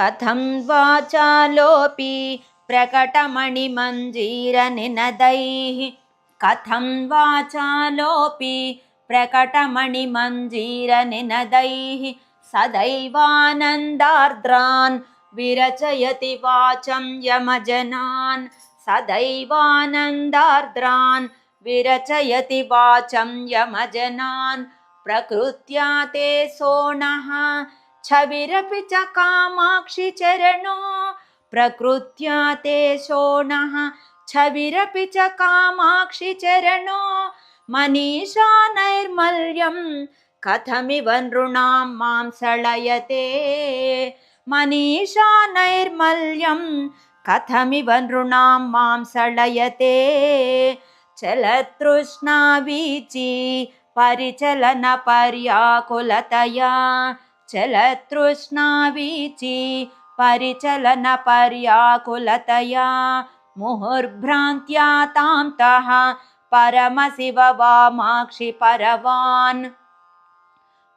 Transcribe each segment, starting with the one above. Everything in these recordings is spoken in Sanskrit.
कथं वाचालोऽपि प्रकटमणिमञ्जीरनिनदैः? कथं वाचालोऽपि प्रकटमणिमञ्जीरनिनदैः? सदैवानन्दार्द्रान् विरचयति वाचं यमजनान्। सदैवानन्दार्द्रान् विरचयति वाचं यमजनान्। प्रकृत्या ते सोणः छविरपि च कामाक्षि चरणो प्रकृत्या ते शोणः छविरपि च कामाक्षि चरणो मनीषा नैर्मल्यं कथमिव नृणां मां सळयते। मनीषा नैर्मल्यं कथमिव नृणां मां सळयते। चलतृष्णावीची परिचलनपर्याकुलतया चलतृष्णावीची परिचलनपर्याकुलतया मुहुर्भ्रान्त्या तां तः परमशिव वामाक्षि परवान्।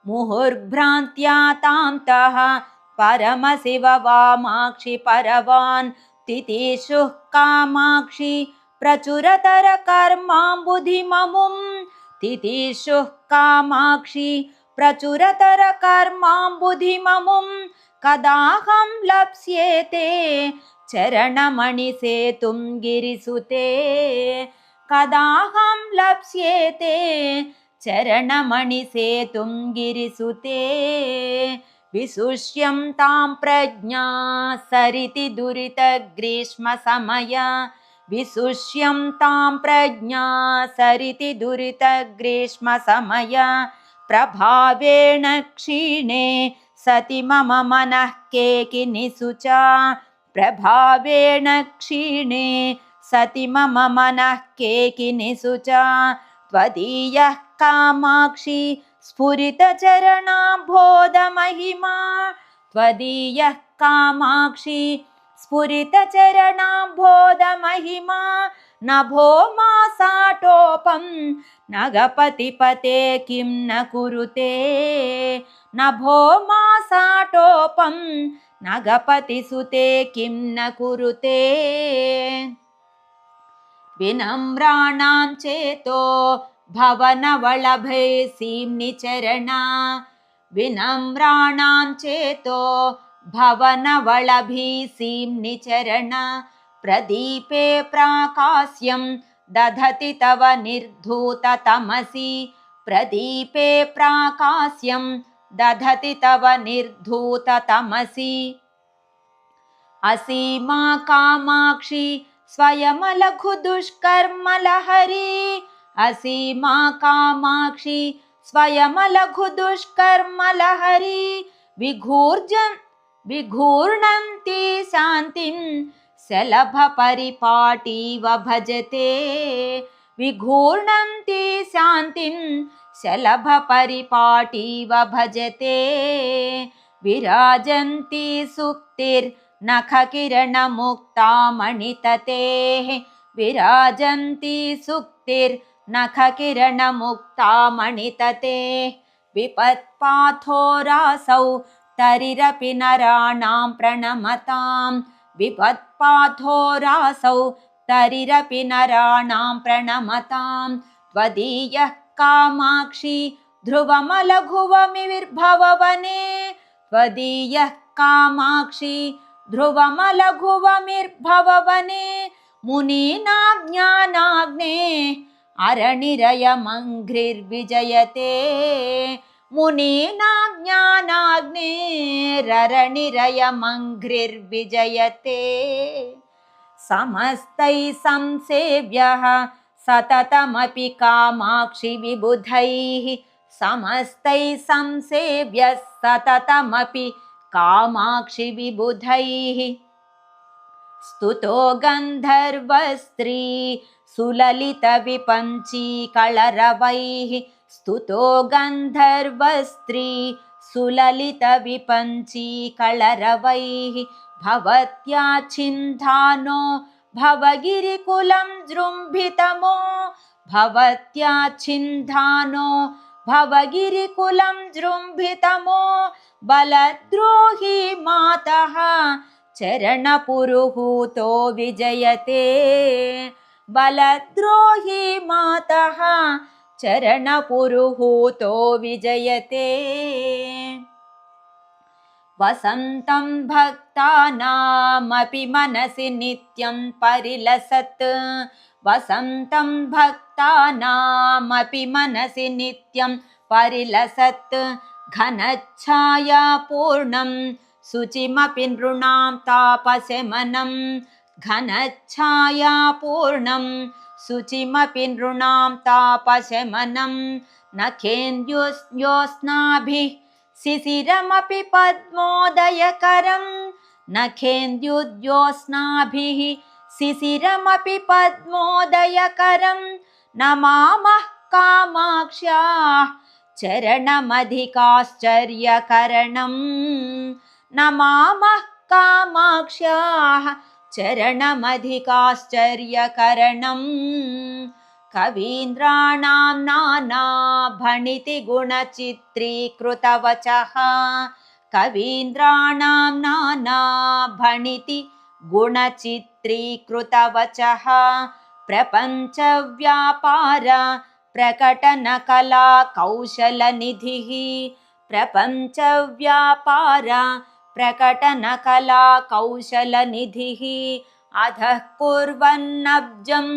मुहुर्भ्रान्त्या तां तः परमशिव वामाक्षि परवान्। तितिषुः कामाक्षि प्रचुरतरकर्माम्बुधिममुं तितिषुः कामाक्षि प्रचुरतरकर्माम्बुधिममुं कदाहं लप्स्येते चरणमणिसेतुं गिरिसुते कदाहं लप्स्येते चरणमणिसेतुं गिरिसुते विसुष्यं तां प्रज्ञा सरिति दुरितग्रीष्मसमय विसुष्यं तां प्रज्ञा सरिति दुरितग्रीष्मसमय प्रभावेण क्षीणे सति मम मनः केकिनिसुचा प्रभावेण क्षीणे सति मम मनः केकिनिसुचा त्वदीयः कामाक्षि स्फुरितचरणाम्भोधमहिमा त्वदीयः कामाक्षि स्फुरितचरणाम्भोधमहिमा नभो मा साटोपं। नगपतिपते किं न कुरुते। नभो मा साटोपं। नगपतिसुते किं न कुरुते। विनम्राणां चेतो भवनवळभे सीम्निचरणा विनम्राणां चेतो भवनवळभी सीम्निचरण प्रदीपे प्राकास्यं दधति तव निर्धूततमसि। प्रदीपे प्राकास्यं दधति तव निर्धूततमसि। असीमा कामाक्षि स्वयमलघुदुष्कर्मलहरी। असीमा कामाक्षि स्वयमलघुदुष्कर्मलहरी। विघूर्जन् विघूर्णन्ति शान्तिं शलभपरिपाटीव भजते। विघूर्णन्ति शान्तिं शलभपरिपाटीव भजते। विराजन्ति सुक्तिर्नखकिरणमुक्तामणिततेः विराजन्ति सुक्तिर्नखकिरणमुक्तामणितते विपत्पाथोरासौ तरिरपि नराणां प्रणमतां विपत्पाथोरासौ तरिरपि नराणां प्रणमतां त्वदीयः कामाक्षि ध्रुवमलघुवमिर्भववने त्वदीयः कामाक्षि ध्रुवमलघुवमिर्भववने। मुनीनाज्ञानाग्ने अरणिरयमङ्घ्रिर्विजयते मुनीनाज्ञानाग्नेररणिरयमङ्घ्रिर्विजयते। समस्तैः संसेव्यः सततमपि कामाक्षि विबुधैः समस्तैः संसेव्यः सततमपि कामाक्षि विबुधैः स्तुतो गन्धर्वस्त्री सुललितविपञ्चीकलरवैः स्तुतो गन्धर्वस्त्री सुललितविपञ्चीकलरवैः भवत्या छिन्धानो भवगिरिकुलं जृम्भितमो। भवत्या छिन्धानो भवगिरिकुलं जृम्भितमो। बलद्रोही मातः चरणपुरुहूतो विजयते। बलद्रोही मातः चरणपुरुहूतो विजयते। वसन्तं भक्तानामपि मनसि नित्यं परिलसत्। वसन्तं भक्तानामपि मनसि नित्यं परिलसत्। घनच्छायापूर्णं शुचिमपि नृणां तापशमनं घनच्छायापूर्णं शुचिमपि नृणां तापशमनं नखेन्द्युस्योस्नाभिः शिशिरमपि पद्मोदयकरं नखेन्द्युद्योस्नाभिः शिशिरमपि पद्मोदयकरं नमामः कामाक्ष्याः चरणमधिकाश्चर्यकरणं नमामः कामाक्ष्याः चरणमधिकाश्चर्यकरणम्। कवीन्द्राणां नानाभणितिगुणचित्रीकृतवचः। कवीन्द्राणां नानाभणिति गुणचित्रीकृतवचः प्रपञ्चव्यापार प्रकटनकला प्रपञ्चव्यापार प्रकटनकला कौशलनिधिः अधः कुर्वन्नब्जं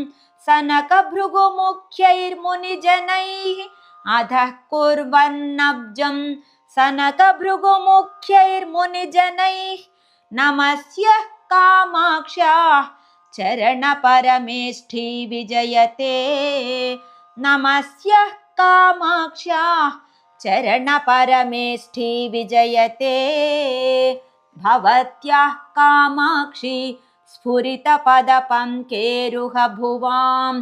सनकभृगुमुख्यैर्मुनिजनैः अधः कुर्वन्नब्जं सनकभृगुमुख्यैर्मुनिजनैः नमस्यः कामाक्ष्याः चरणपरमेष्ठी विजयते। नमस्यः कामाक्ष्याः चरणपरमेष्ठी विजयते। भवत्याः कामाक्षि स्फुरितपदपङ्केरुहभुवां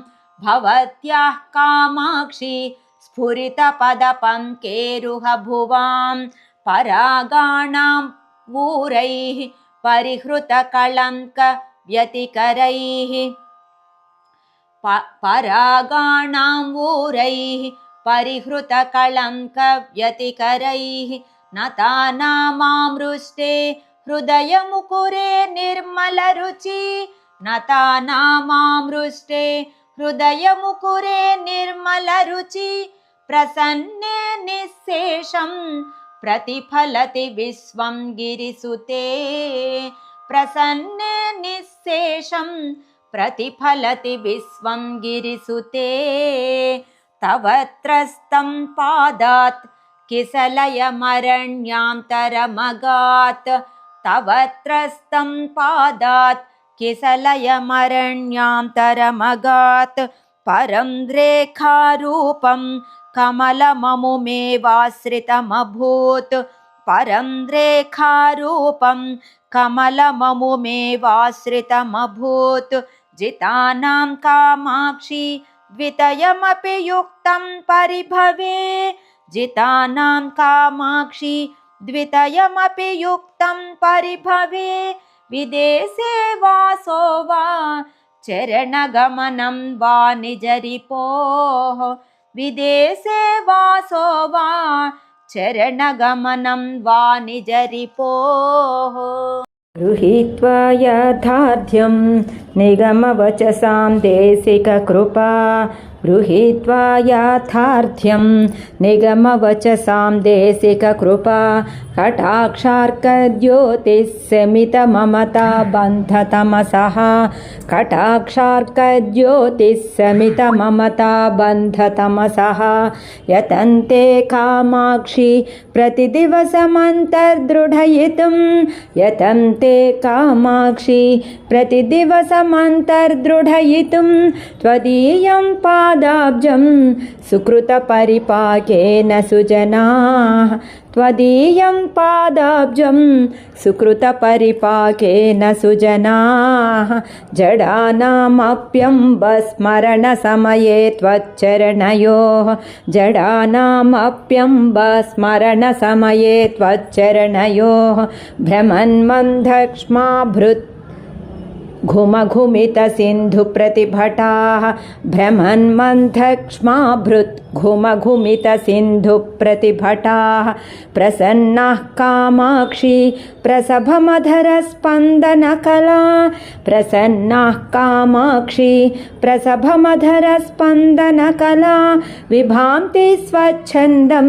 भवत्याः कामाक्षि स्फुरितपदपङ्केरुहभुवां परागाणां ऊरैः परिहृतकळङ्कव्यतिकरैः प परागाणां ऊरैः परिहृतकळङ्कव्यतिकरैः नतानामामृष्टे हृदयमुकुरे निर्मलरुचि नतानामामृष्टे हृदयमुकुरे निर्मलरुचि प्रसन्ने निःशेषं प्रतिफलति विश्वं गिरिसुते प्रसन्ने निःशेषं प्रतिफलति विश्वं गिरिसुते तव त्रस्तं पादात् किसलयमरण्यां तरमगात् तव त्रस्तं पादात् किसलयमरण्यां तरमगात् परं रेखारूपं कमलममुमेवाश्रितमभूत्। परं रेखारूपं कमलममुमेवाश्रितमभूत्। जितानां कामाक्षि द्वितयमपि युक्तं परिभवे जितानां कामाक्षि द्वितयमपि युक्तं परिभवे। विदेशे वासो वा चरणगमनं वा निजरिपोः। विदेशे वासो वा चरणगमनं वा निजरिपोः गृहीत्वा याथार्थ्यं निगमवचसां देशिककृपा గృహీత్వా యాథార్థ్యం నిగమవచసాం దేశిక కృపా కటాక్షార్కద్యోతిస్సమితమమతా బంధతమసః కటాక్షార్కద్యోతిస్సమితమమతా బంధతమసః యతంతే కామాక్షి ప్రతిదివసమంతర్దృఢయితుం యతంతే కామాక్షి ప్రతిదివసమంతర్దృఢయితుం త్వదీయం పా पादाब्जं सुकृतपरिपाकेन सुजनाः त्वदीयं पादाब्जं सुकृतपरिपाकेन सुजनाः जडानामप्यम्बस्मरणसमये त्वच्चरणयोः जडानामप्यम्बस्मरणसमये त्वच्चरणयोः भ्रमन्मन्धक्ष्माभृत् घुमघुमितसिन्धुप्रतिभटाः भ्रमन्मन्थक्ष्माभृत् घुमघुमितसिन्धुप्रतिभटाः प्रसन्नाः कामाक्षी प्रसभमधरस्पन्दनकला प्रसन्नाः कामाक्षी प्रसभमधरस्पन्दनकला विभान्ति स्वच्छन्दं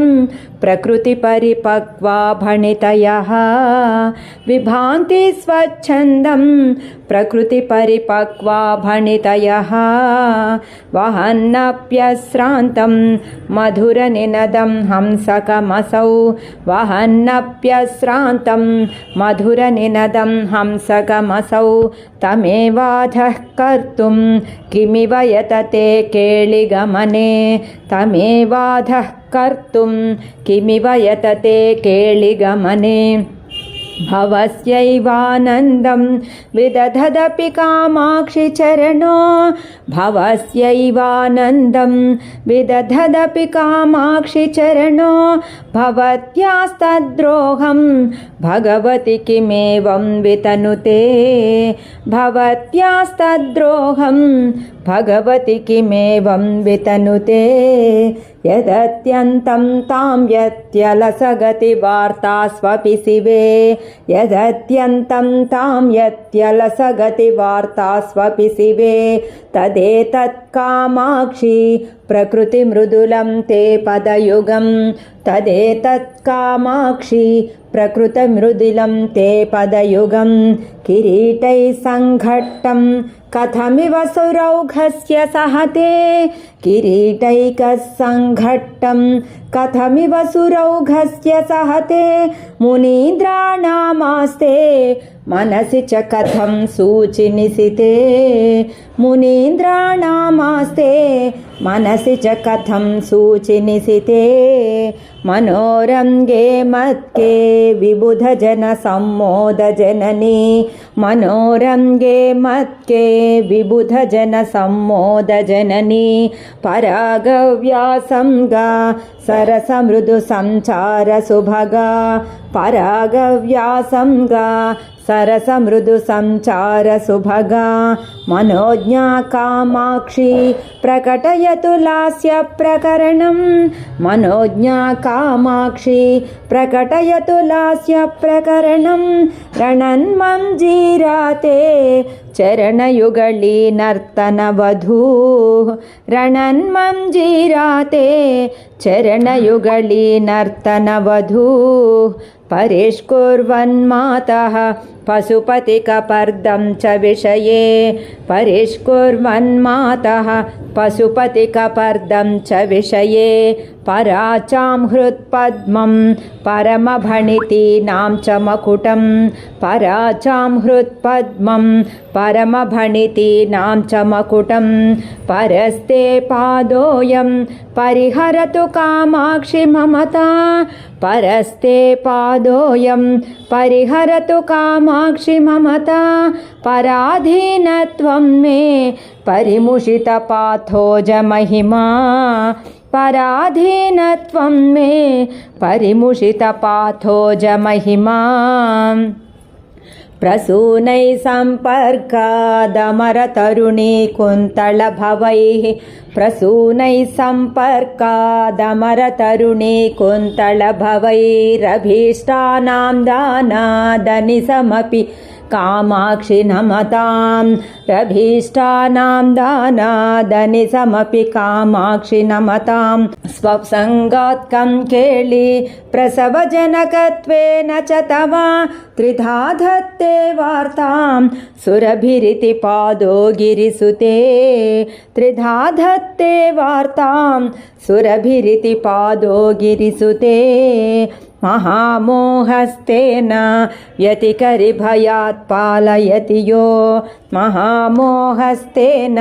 प्रकृतिपरिपक्वा भणितयः विभान्ति स्वच्छन्दं प्रकृतिपरिपक्वा भणितयः वहन्नप्यश्रान्तं मधुरनिनदं हंसकमसौ। वहन्नप्यश्रान्तं मधुरनिनदं हंसकमसौ। तमेवाधः कर्तुं किमिव यतते केळिगमने। तमेवाधः कर्तुं किमिव यतते केळिगमने? भवस्यैवानन्दं विदधदपि कामाक्षि चरणो? भवस्यैवानन्दं विदधदपि कामाक्षि चरणो? भवत्यास्तद्रोहं भगवति किमेवं वितनुते? भवत्यास्तद्रोहं भगवति किमेवं वितनुते यदत्यन्तं तां यत्यलसगतिवार्ता स्वपि शिवे यदत्यन्तं तां यत्यलसगतिवार्ता शिवे तदेतत् कामाक्षी प्रकृतिमृदुलं ते पदयुगं तदेतत् कामाक्षी प्रकृतमृदुलं ते पदयुगं किरीटैः सङ्घट्टं कथमिव सुरौघस्य सहते किरीटैकः सङ्घट्टं कथमिव सुरौघस्य सहते मुनीन्द्राणामास्ते। मनसि च कथं सूचिनिसिते मुनीन्द्राणामास्ते। मनसि च कथं सूचिनिसिते मनोरङ्गे मत्के विबुधजनसम्मोदजननी। मनोरङ्गे मत्के विबुधजनसम्मोदजननी। परागव्यासङ्गा सरसमृदुसञ्चारसुभगा परागव्यासङ्गा सरसमृदुसञ्चारसुभगा मनोज्ञा कामाक्षी प्रकटयतु लास्यप्रकरणं। मनोज्ञा कामाक्षी प्रकटयतु लास्यप्रकरणं। रणन्मञ्जीराते चरणयुगळी नर्तनवधूः रणन्मञ्जीराते चरणयुगळी नर्तनवधूः परिष्कुर्वन्मातः पशुपतिकपर्दं च विषये। परिष्कुर्वन्मातः पशुपतिकपर्दं च विषये पराचां हृत्पद्मं परमभणितीनां च मकुटं। पराचां हृत्पद्मं परमभणितीनां च मकुटं। परस्ते पादोऽयं परिहरतु कामाक्षि ममता परस्ते पादोऽयं परिहरतु कामाक्षि ममता पराधीनत्वं मे परिमुषितपाथोजमहिमा। पराधीनत्वं मे परिमुषितपाथोजमहिमा प्रसूनैः सम्पर्कादमरतरुणी कुन्तलभवैः प्रसूनैः सम्पर्कादमरतरुणी कुन्तलभवैरभीष्टानां दानादनिसमपि कामाक्षि नमतां रभीष्टानां दानादनिसमपि कामाक्षि नमतां स्वसङ्गात्कं केळि प्रसवजनकत्वेन च तव त्रिधा धत्ते वार्तां सुरभिरिति पादो गिरिसुते त्रिधा धत्ते वार्तां सुरभिरिति पादो गिरिसुते महामोहस्तेन व्यतिकरिभयात् पालयति यो महामोहस्तेन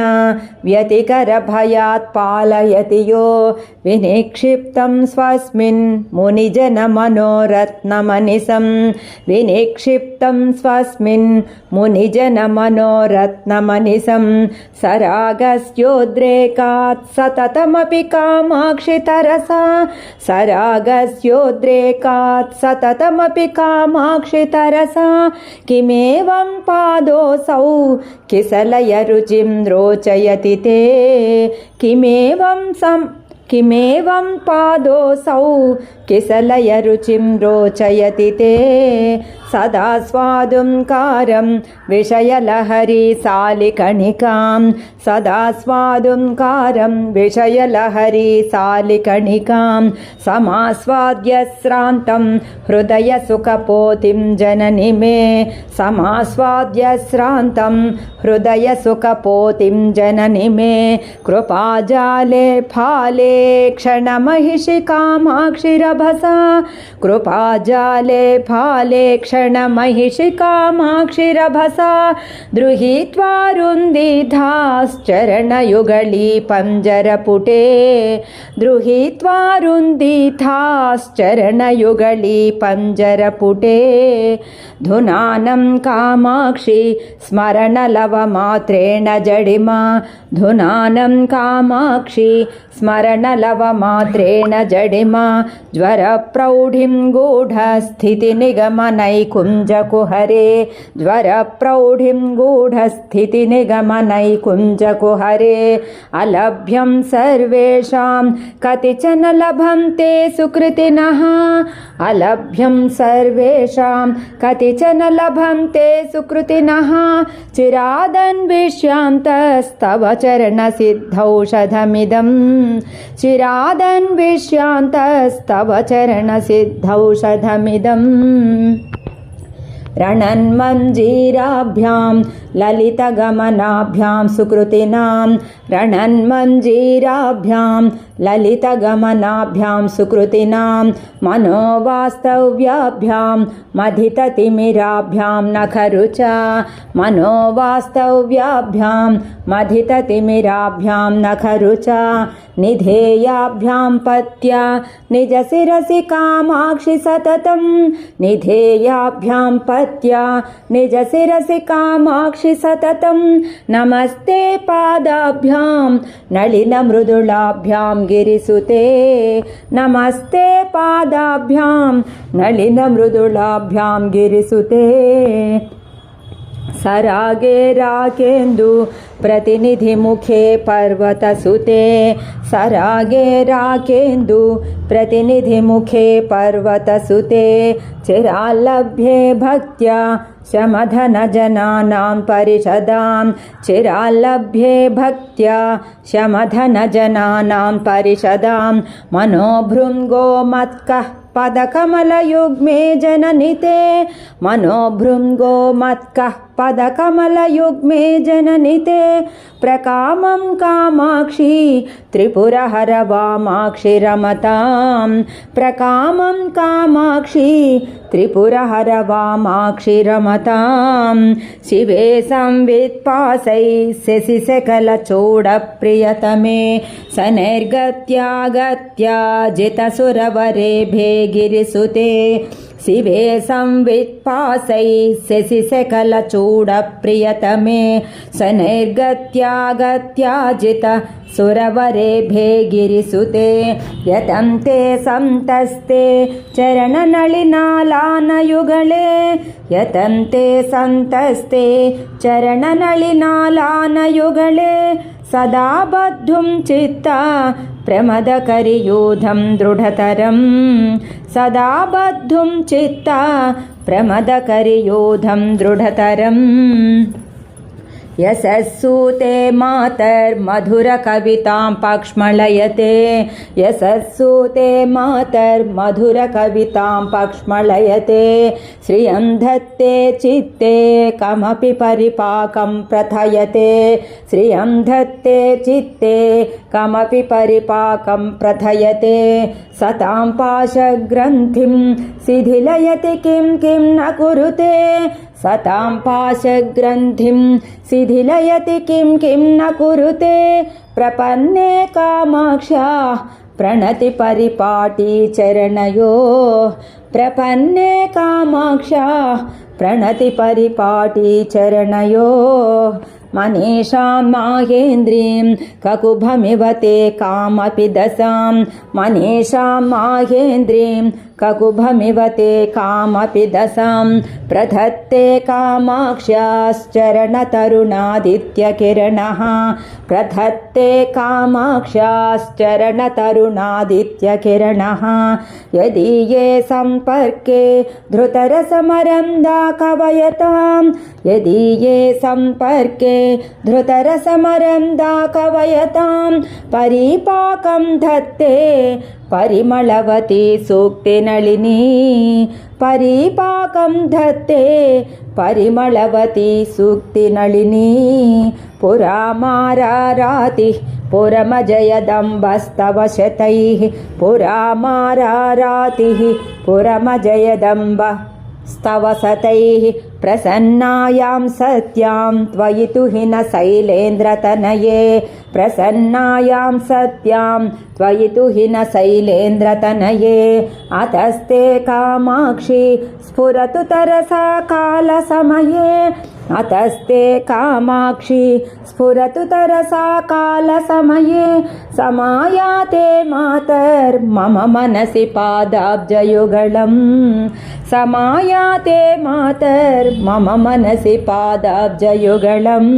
व्यतिकरभयात् पालयति यो विनिक्षिप्तं स्वस्मिन् मुनिजनमनोरत्नमनिसं। विनिक्षिप्तं स्वस्मिन् मुनिजनमनोरत्नमनिसं। सरागस्योद्रेकात् सततमपि कामाक्षि तरसा। सरागस्योद्रेकात् सततमपि कामाक्षि तरसा। किमेवं पादोऽसौ किसलय रुचिं रोचयति ते? किमेवं सम् किमेवं पादोऽसौ किसलय रुचिं रोचयति ते। सदा स्वादुङ्कारं विषयलहरी सालिकणिकां। सदा स्वादुङ्कारं विषयलहरी सालिकणिकां। समास्वाद्य श्रान्तं हृदयसुखपोतिं जननि मे। समास्वाद्य श्रान्तं हृदयसुखपोतिं जननि मे। कृपाजाले फाले क्षणमहिषि कामाक्षिरभसा कृपाजाले फाले क्षणमहिषि कामाक्षिरभसा द्रुहीत्वा रुन्दिधाश्चरणयुगळी पञ्जरपुटे द्रुहीत्वा रुन्दिधाश्चरणयुगळी पञ्जरपुटे धुनानं कामाक्षि स्मरणलवमात्रेण जडिमा धुनानं कामाक्षि स्मरणलवमात्रेण जडिमा ज्वरप्रौढिं गूढस्थितिनिगमनैकुञ्जकुहरे ज्वरप्रौढिं गूढस्थितिनिगमनैकुञ्जकुहरे अलभ्यं सर्वेषां कतिचन लभन्ते सुकृतिनः अलभ्यं सर्वेषां कतिचन लभन्ते सुकृतिनः चिरादन्विष्यान्तस्तव चरणसिद्धौषधमिदं चिरादन्विष्यान्तस्तव भवचरणसिद्धौषधमिदम् रणन्मञ्जीराभ्यां ललितगमनाभ्यां सुकृतिनां रणन्मञ्जीराभ्यां ललितगमनाभ्यां सुकृतिनां मनोवास्तव्याभ्यां मधिततिमिराभ्यां नखरुचा मनोवास्तव्याभ्यां मधिततिमिराभ्यां नखरुचा निधेयाभ्यां पत्या निजशिरसि कामाक्षि सततं निधेयाभ्यां पत्या निजशिरसि कामाक्षि सततं नमस्ते पादाभ्यां नलिनमृदुलाभ्यां गिरिसुते नमस्ते पादाभ्यां नलिनमृदुलाभ्यां गिरिसुते सरागे राकेन्दु प्रतिनिधिमुखे पर्वतसुते सरागे राकेन्दु प्रतिनिधिमुखे पर्वतसुते चिराल्लभ्ये भक्त्या शमधनजनानां परिषदां चिराल्लभ्ये भक्त्या शमधनजनानां परिषदां मनोभृङ्गो मत्कः पदकमलयुग्मे जननिते। मनोभृङ्गो मत्कः पदकमलयुग्मे जननिते प्रकामं कामाक्षी त्रिपुरहर वामाक्षि रमतां प्रकामं कामाक्षी त्रिपुरहर वामाक्षि रमतां शिवे संवित्पासै शशि सकलचूडप्रियतमे सनैर्गत्यागत्या जितसुरवरेभे गिरिसुते शिवे संवित्पासै शशि सकलचूडप्रियतमे सनैर्गत्यागत्याजित सुरवरेभे गिरिसुते यतं ते सन्तस्ते चरणनलिनालानयुगळे यतं ते सन्तस्ते चरणनलिनालानयुगळे सदा बद्धुं चित्ता प्रमदकरियूधं दृढतरं सदा बद्धुं चित्ता प्रमदकरियूधं दृढतरम् यशस्सूते मातर्मधुरकवितां पक्ष्मलयते। यशस्सूते मातर्मधुरकवितां पक्ष्मलयते। श्रियं धत्ते चित्ते कमपि परिपाकं प्रथयते। श्रियं धत्ते चित्ते कमपि परिपाकं प्रथयते। सतां पाशग्रन्थिं शिथिलयति किं किं न कुरुते सतां पाशग्रन्थिं शिथिलयति किं किं न कुरुते प्रपन्ने कामाक्षा प्रणतिपरिपाटी चरणयो प्रपन्ने कामाक्षा प्रणतिपरिपाटी चरणयो मनीषां माहेन्द्रीं ककुभमिव ते कामपि दशां मनीषां माहेन्द्रीं ककुभमिव ते कामपि दशां प्रधत्ते कामाक्ष्याश्चरणतरुणादित्यकिरणः प्रधत्ते कामाक्ष्याश्चरणतरुणादित्यकिरणः यदि ये सम्पर्के धृतरसमरन्दा कवयतां यदि ये सम्पर्के धृतरसमरन्दा कवयतां परिपाकं धत्ते परिमलवती सूक्तिनलिनी परिपाकं धत्ते परिमलवती सूक्तिनलिनी पुरामारारातिः पुरमजयदम्बस्तव शतैः पुरामारारातिः पुरमजयदम्ब स्तव सतैः प्रसन्नायां सत्यां त्वयि तु हि न शैलेन्द्रतनये प्रसन्नायां सत्यां त्वयि तु हि न शैलेन्द्रतनये। अतस्ते कामाक्षि स्फुरतु तरसा कालसमये। अतस्ते कामाक्षि स्फुरतु तरसा कालसमये। समायाते मातर्मम मनसि पादाब्जयुगळम् समायाते मातर्मम मनसि पादाब्जयुगळम्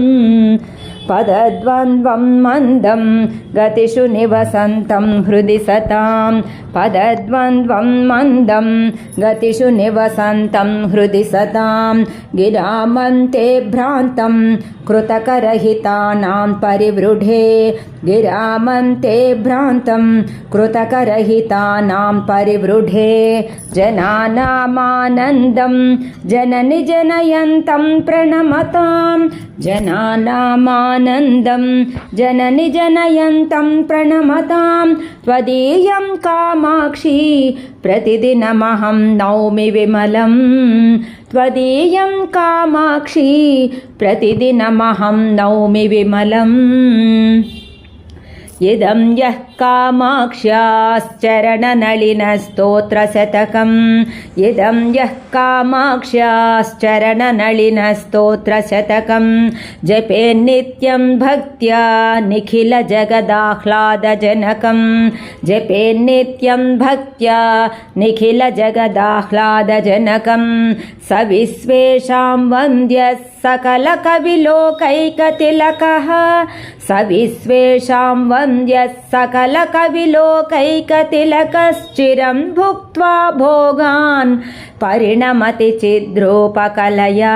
पदद्वन्द्वं मन्दं गतिषु निवसन्तं हृदि सतां। पदद्वन्द्वं मन्दं गतिषु निवसन्तं हृदि सतां। गिरामन्ते भ्रान्तं कृतकरहितानां परिवृढे। गिरामन्ते भ्रान्तं कृतकरहितानां परिवृढे। जनानामानन्दं जननि जनयन्तं प्रणमतां जनानामानन्दं जननि जनयन्तं प्रणमतां त्वदीयं कामाक्षी प्रतिदिनमहं नौमि विमलम्। त्वदीयं कामाक्षी प्रतिदिनमहं नौमि विमलम् इदं यः कामाक्ष्याश्चरणनलिनस्तोत्रशतकम् इदं यः कामाक्ष्याश्चरणनलिनस्तोत्रशतकं जपे नित्यं भक्त्या निखिलजगदाह्लादजनकं जपे नित्यं भक्त्या निखिलजगदाह्लादजनकं स विश्वेषां वन्द्यः सकलकविलोकैकतिलकः स विश्वेषां वन्द्यः सकलकविलोकैकतिलकश्चिरं भुक्त्वा भोगान् परिणमति चिद्रूपकलया